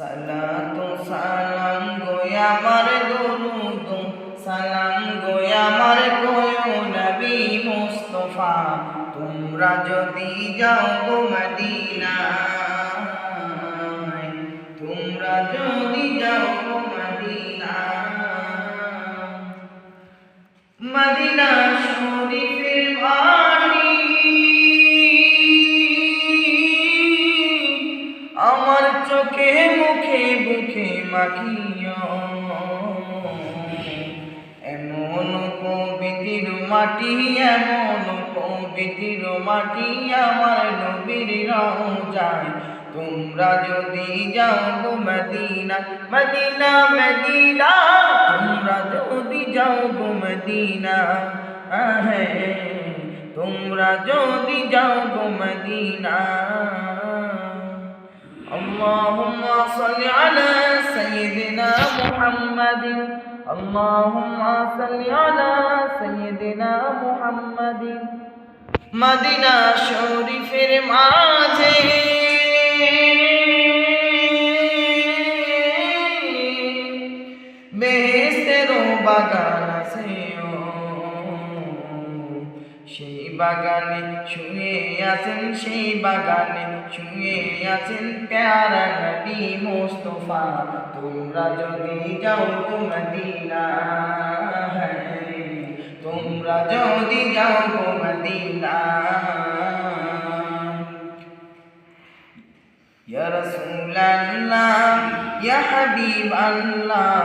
সালাতু সালাম গোয়া আমার দরুদ, সালাম গোয়া আমার কোয় নবী মুস্তফা, তোমরা যদি যাও গো মদিনায় এমন পবিত্র মাটি, এমন পবিত্র মাটি আমার নবীর যায় তোমরা যদি যাও গো মদিনা মদিনা মদিনা, তোমরা যদি যাও গো মদিনা তোমরা যদি যাও গো মদিনা। محمد اللهم صل على سيدنا محمد মদিনা শরীফের মাঝে বেহেস্তেরও বাগান আছে ও। সেই বাগানে শুয়ে আছেন, সেই বাগানে শুয়ে আছেন প্যারা নবী মোস্তফা। তোমরা যদি যাও তো মদিনা, তোমরা যদি যাও তো মদিনা। ইয়া রাসূলুল্লাহ, ইয়া হাবিব আল্লাহ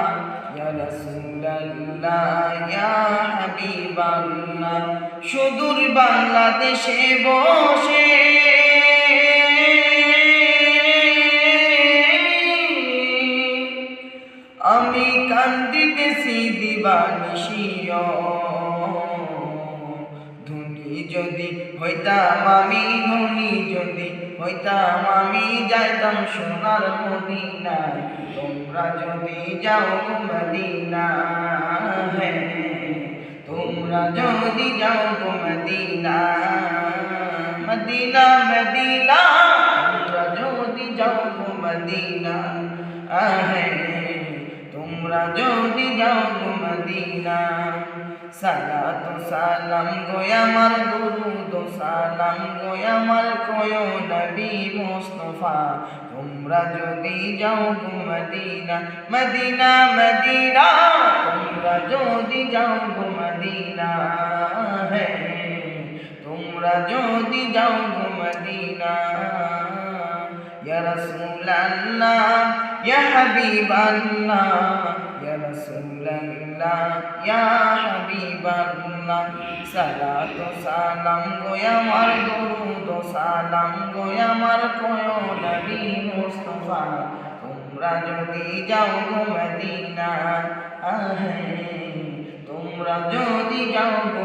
সুদূর বাংলাদেশে বসে। আমি কান্দিতেছি দিবানিশিয় ধনী যদি, হইতাম আমি ধনী, যদি, হইতাম আমি যাইতাম সোনার মদিনায়। তোমরা যদি যাও মদিনা হ্যাঁ তোমরা যদি যাও মদিনা মদিনা মদিনা, তোমরা যদি যাও মদিনা আহে তোমরা যদি যাও মদিনা সালাতু সালাম গো আমার দুরুদ সালাম গো আমার কয় নবী মুস্তফা। তোমরা যদি যাও গো মদিনা মদিনা মদিনা, তোমরা যদি যাও গো মদিনা, হে। তোমরা যদি যাও গো মদিনা, ইয়া রাসূল يا حبيب الله يا رسول الله يا حبيب الله সালাত সালাম গোয় আমার দরুদ সালাম গোয় আমার কোয় নবী মুস্তফা তোমরা যদি যাও গো মদিনা আহে তোমরা যদি যাও গো